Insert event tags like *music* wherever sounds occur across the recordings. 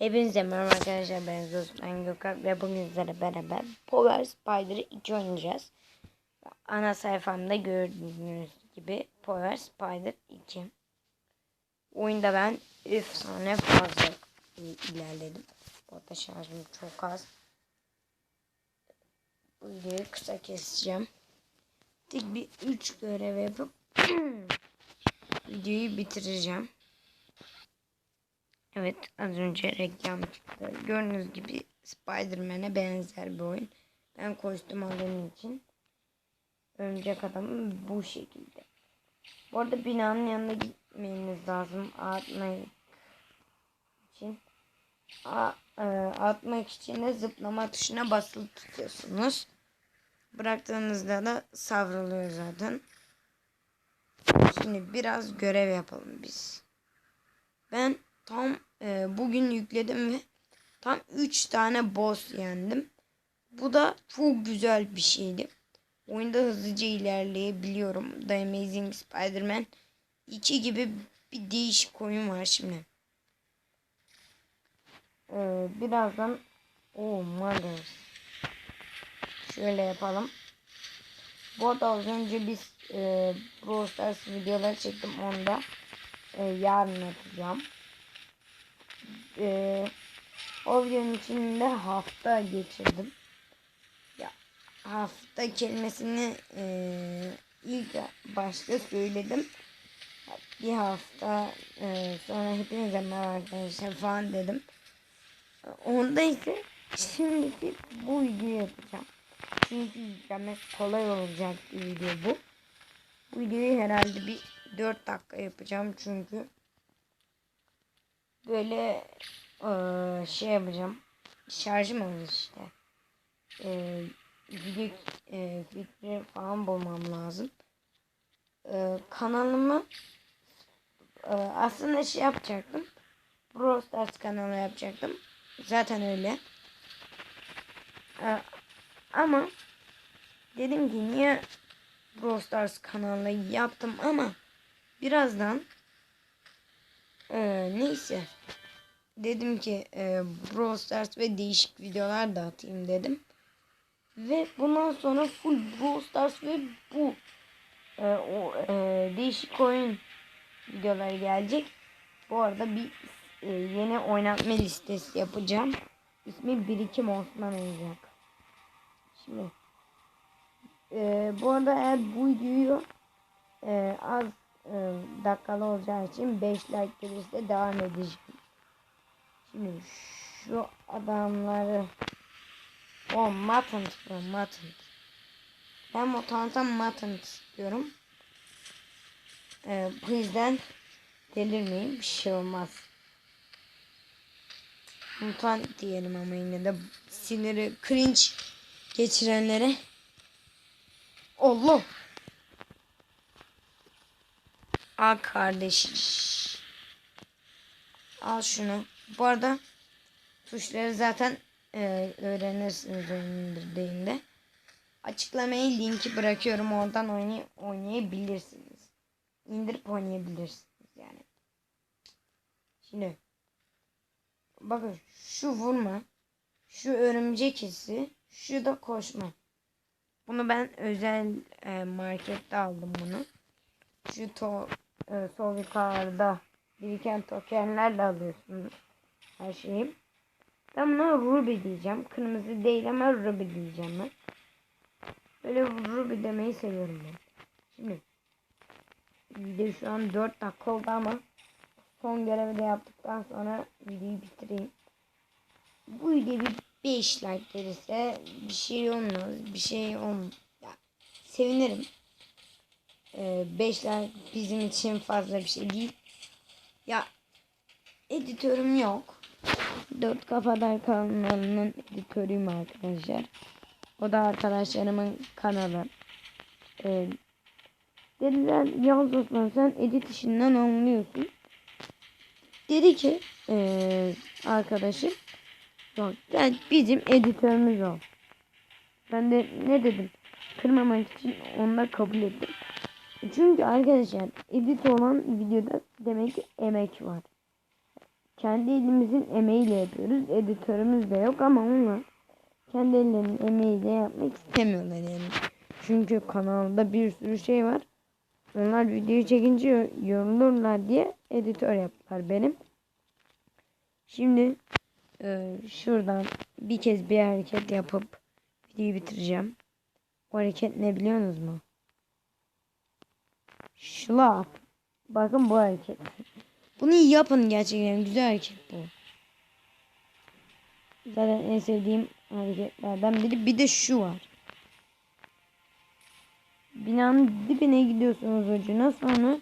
Hepinize merhaba arkadaşlar ben Zuz ben Gökhan ve bugün sizlerle beraber Power Spider 2 oynayacağız. Ana sayfamda gördüğünüz gibi Power Spider 2. Oyunda ben efsane fazla ilerledim. Bu arada şarjım çok az. Videoyu kısa keseceğim. Tek bir 3 görev yapıp *clears throat* videoyu bitireceğim. Evet az önce reklam çıktı. Gördüğünüz gibi Spider-Man'e benzer bir oyun. Ben kostüm aldığım için örümcek adamım bu şekilde. Bu arada binanın yanına gitmeniz lazım. Atmak için. A, e, atmak için de zıplama tuşuna basılı tutuyorsunuz. Bıraktığınızda da savruluyor zaten. Şimdi biraz görev yapalım biz. Ben tam e, bugün yükledim ve tam 3 tane boss yendim. Bu da çok güzel bir şeydi. Oyunda hızlıca ilerleyebiliyorum. The Amazing Spider-Man 2 gibi bir değişik oyun var şimdi. Ee, birazdan Oh mother. Şöyle yapalım. Bu arada az önce biz e, Brawl Stars videoları çektim. Onu da e, yarın yapacağım. E, o videonun içinde hafta geçirdim. Ya hafta kelimesini e, ilk başta söyledim. Bir hafta e, sonra hepinize merhaba arkadaşlar falan dedim. Onda ise şimdi bu videoyu yapacağım. Çünkü yüklemesi kolay olacak bir video bu. Bu videoyu herhalde bir 4 dakika yapacağım çünkü böyle e, şey yapacağım. Şarjım az işte. E, video e, fikri falan bulmam lazım. E, kanalımı e, aslında şey yapacaktım. Brawl Stars kanalı yapacaktım. Zaten öyle. E, ama dedim ki niye Brawl Stars kanalı yaptım ama birazdan e, neyse dedim ki e, Brawl Stars ve değişik videolar da atayım dedim. Ve bundan sonra full Brawl Stars ve bu e, o e, değişik oyun videoları gelecek. Bu arada bir e, yeni oynatma listesi yapacağım. İsmi Birikim Osman olacak. Şimdi e, bu arada eğer bu videoyu e, az e, dakikalı olacağı için 5 like gelirse devam edeceğim. Şimdi şu adamları o bu mutant. Ben mutant'a mutant istiyorum. E, bu yüzden delirmeyin bir şey olmaz. Mutant diyelim ama yine de siniri cringe geçirenlere Allah Al kardeş. Al şunu. Bu arada tuşları zaten e, öğrenirsiniz indirdiğinde. Açıklamaya linki bırakıyorum. Oradan oynay oynayabilirsiniz. İndirip oynayabilirsiniz yani. Şimdi bakın şu vurma, şu örümcek hissi, şu da koşma. Bunu ben özel e, markette aldım bunu. Şu to, e, sol yukarıda biriken tokenlerle alıyorsunuz her şeyi. Ben buna Ruby diyeceğim. Kırmızı değil ama Ruby diyeceğim ben. Böyle Ruby demeyi seviyorum ben. Şimdi video şu an 4 dakika oldu ama son görevi de yaptıktan sonra videoyu bitireyim. Bu video bir 5 like gelirse bir şey olmaz. Bir şey olmaz. Ya, sevinirim. 5 ee, bizim için fazla bir şey değil. Ya editörüm yok. Dört Kafadar kanalının editörüyüm arkadaşlar. O da arkadaşlarımın kanalı. Ee, dediler Yavuz Osman sen edit işinden anlıyorsun. Dedi ki ee, arkadaşım yok gel bizim editörümüz ol. Ben de ne dedim? Kırmamak için onları kabul ettim. Çünkü arkadaşlar edit olan videoda demek ki emek var. kendi elimizin emeğiyle yapıyoruz. Editörümüz de yok ama onlar kendi ellerinin emeğiyle yapmak istemiyorlar yani. Çünkü kanalda bir sürü şey var. Onlar videoyu çekince yorulurlar diye editör yaptılar benim. Şimdi e, şuradan bir kez bir hareket yapıp videoyu bitireceğim. O hareket ne biliyorsunuz mu? Şlap. Bakın bu hareket. Bunu yapın gerçekten güzel hareket bu. Zaten en sevdiğim hareketlerden biri. Bir de şu var. Binanın dibine gidiyorsunuz ucuna sonra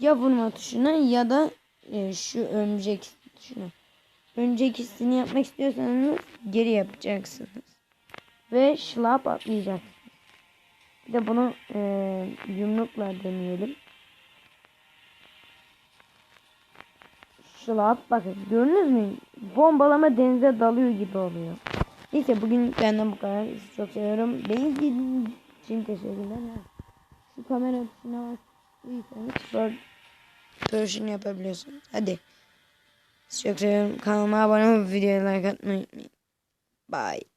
ya vurma tuşuna ya da e, şu örümcek tuşuna. Örümcek hissini yapmak istiyorsanız geri yapacaksınız. Ve şlap atlayacaksınız. Bir de bunu e, yumrukla deneyelim. Şlap bakın gördünüz mü? Bombalama denize dalıyor gibi oluyor. Neyse bugün benden bu kadar. Sizi çok seviyorum. Beni izlediğiniz için teşekkürler. Şu kamera tuşuna bastıysanız böyle version yapabiliyorsunuz. Hadi. Sizi çok seviyorum. Kanalıma abone olup videoya like atmayı unutmayın. Bye.